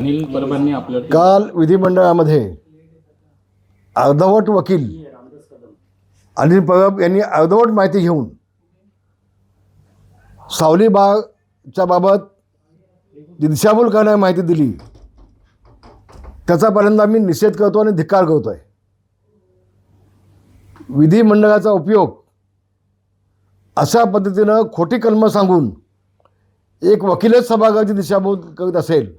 अनिल परबांनी आपलं काल. विधिमंडळामध्ये अर्धवट वकील अनिल परब यांनी अर्धवट माहिती घेऊन सावली बागच्या बाबत जी दिशाभूल करणारी माहिती दिली. त्याचा आम्ही निषेध करतो आणि धिक्कार करतो आहे विधिमंडळाचा उपयोग अशा पद्धतीनं खोटी कलमं सांगून एक वकीलच सभागृहाची दिशाभूल करत असेल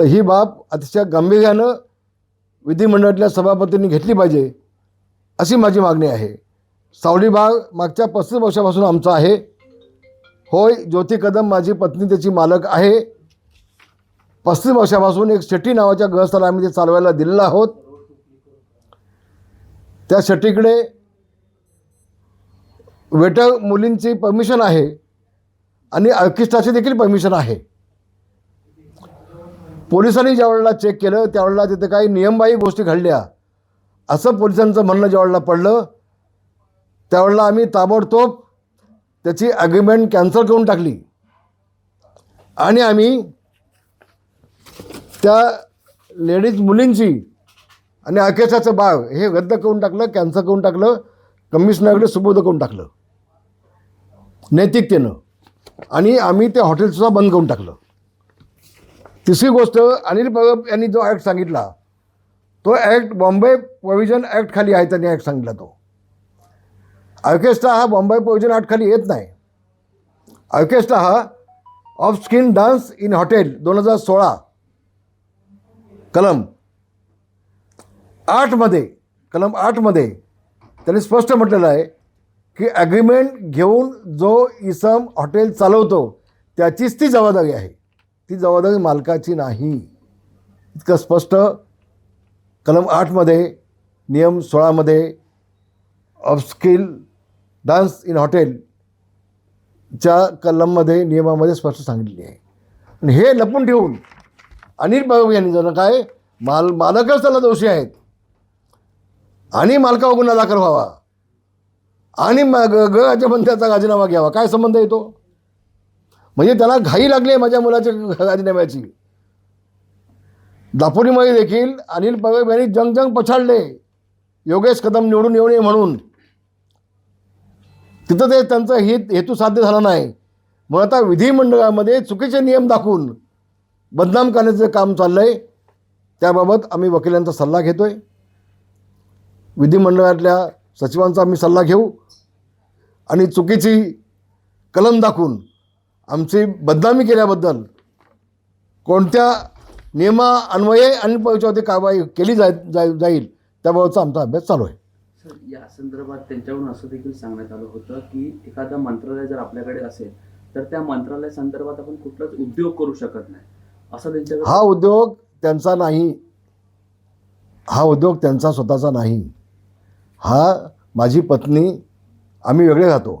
तर ही बाब अतिशय गांभीर्यानं विधिमंडळातल्या सभापतींनी घेतली पाहिजे अशी माझी मागणी आहे. सावली बाग मागच्या पस्तीस वर्षापासून आमचा आहे. होय ज्योती कदम माझी पत्नी त्याची मालक आहे. पस्तीस वर्षापासून एक शेट्टी नावाच्या गृहस्थाला आम्ही ते चालवायला दिलेलं आहोत. त्या शेट्टीकडे वेटर मुलींची परमिशन आहे आणि ऑर्केस्ट्राची देखील परमिशन आहे. पोलिसांनी ज्या वेळेला चेक केलं त्यावेळेला तिथे काही नियमबाह्य गोष्टी घडल्या. असं पोलिसांचं म्हणणं ज्या वेळेला पडलं त्यावेळेला आम्ही ताबडतोब त्याची ॲग्रीमेंट कॅन्सल करून टाकली. आणि आम्ही त्या लेडीज मुलींची आणि अकेशाचं बाग हे रद्द करून टाकलं कॅन्सल करून टाकलं कमिशनरकडे सुबोध करून टाकलं. नैतिकतेनं. आणि आम्ही ते हॉटेलसुद्धा बंद करून टाकलं. तिसरी गोष्ट अनिल परब यांनी जो ॲक्ट सांगितला तो ॲक्ट बॉम्बे प्रोव्हिजन ॲक्ट खाली आहे त्यांनी ॲक्ट सांगितला तो. ऑर्केस्ट्रा हा बॉम्बे प्रोव्हिजन ॲक्ट खाली येत नाही. ऑर्केस्ट्रा हा of skin dance in hotel दोन हजार सोळा कलम आठमध्ये कलम आठमध्ये त्यांनी स्पष्ट म्हटलेलं आहे की ॲग्रीमेंट घेऊन जो इसम हॉटेल चालवतो त्याचीच ती जबाबदारी आहे. ती जबाबदारी मालकाची नाही. इतकं स्पष्ट. कलम आठमध्ये नियम सोळामध्ये ऑफस्किल डान्स इन हॉटेलच्या कलममध्ये नियमामध्ये स्पष्ट सांगितले आहे. आणि हे लपून ठेवून अनिल बाबू यांनी जर काय माल मालकच त्याला दोषी आहेत. आणि मालकावर गुन्हा दाखल व्हावा. आणि मग ग राज्यमंत्र्याचा राजीनामा घ्यावा. काय संबंध येतो म्हणजे त्याला घाई लागली आहे माझ्या मुलाच्या राजीनाम्याची. दापोलीमध्ये देखील अनिल पवेब यांनी जंग जंग पछाडले. योगेश कदम निवडून येऊ नये म्हणून. तिथं ते त्यांचा हित हेतू साध्य झाला नाही. मग आता विधिमंडळामध्ये चुकीचे नियम दाखवून बदनाम करण्याचं काम चाललं आहे त्याबाबत आम्ही वकिलांचा सल्ला घेतो आहे विधिमंडळातल्या सचिवांचा आम्ही सल्ला घेऊ. आणि चुकीची कलम दाखवून आमची बदनामी केल्याबद्दल कोणत्या नियमा अन्वये आणि परीक्षावरती कारवाई केली जाय जाय जाईल त्याबाबतचा आमचा अभ्यास चालू आहे. सर या संदर्भात त्यांच्याकडून असं देखील सांगण्यात आलं होतं की एखादं मंत्रालय जर आपल्याकडे असेल तर त्या मंत्रालय संदर्भात आपण कुठलाच उद्योग करू शकत नाही. असं त्यांच्याकडे हा उद्योग त्यांचा नाही. हा उद्योग त्यांचा स्वतःचा नाही. हा माझी पत्नी आम्ही वेगळे राहतो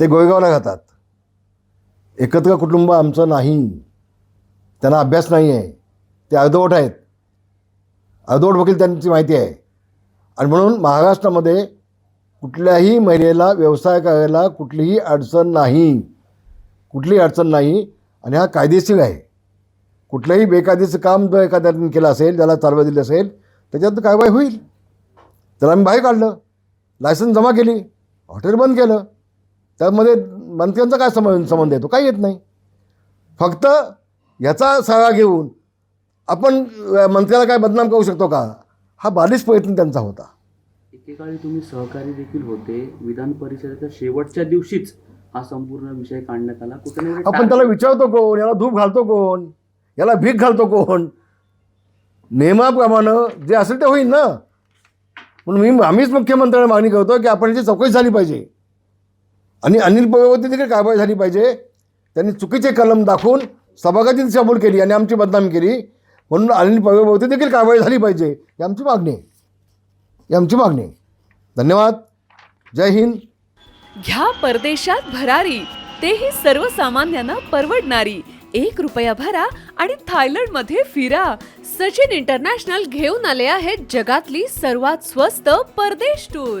ते गोयगावला राहतात एकत्र कुटुंब आमचं नाही. त्यांना अभ्यास नाही आहे. ते अर्धवट आहेत. अर्धवट वकील त्यांची माहिती आहे. आणि म्हणून महाराष्ट्रामध्ये कुठल्याही महिलेला व्यवसाय करायला कुठलीही अडचण नाही. कुठलीही अडचण नाही. आणि हा कायदेशीर आहे. कुठलंही बेकायदेचं काम जर एखाद्याने केलं असेल ज्याला चालवा दिली असेल त्याच्यात कारवाई होईल. त्याला आम्ही बाहेर काढलं. लायसन्स जमा केली. हॉटेल बंद केलं. त्यामध्ये मंत्र्यांचा काय संबंध संबंध येतो काही येत नाही. फक्त याचा सहारा घेऊन आपण मंत्र्याला काय बदनाम करू शकतो का? हा बालिश प्रयत्न त्यांचा होता. एकेकाळी तुम्ही सहकारी देखील होते. विधान परिषदेच्या शेवटच्या दिवशीच हा संपूर्ण विषय काढण्यात आला. कुठे आपण त्याला विचारतो कोण? याला धूप घालतो कोण? याला भीक घालतो कोण? नियमाप्रमाणे जे असेल ते होईल ना? म्हणून मी आम्हीच मुख्यमंत्र्यांना मागणी करतो की आपण याची चौकशी झाली पाहिजे. आणि अनिल पवारवरती देखील कारवाई झाली पाहिजे. त्यांनी चुकीचे कलम दाखवून सभागती दिशाभूल केली आणि आमची बदनामी केली. म्हणून अनिल पवारवरती देखील कारवाई झाली पाहिजे. ही आमची मागणी आहे. ही आमची मागणी आहे. धन्यवाद. जय हिंद. घ्या परदेशात भरारी. तेही सर्वसामान्यांना परवडणारी. एक रुपया भरा आणि थायलंडमध्ये फिरा. सचिन इंटरनॅशनल घेऊन आले आहेत जगातली सर्वात स्वस्त परदेश टूर.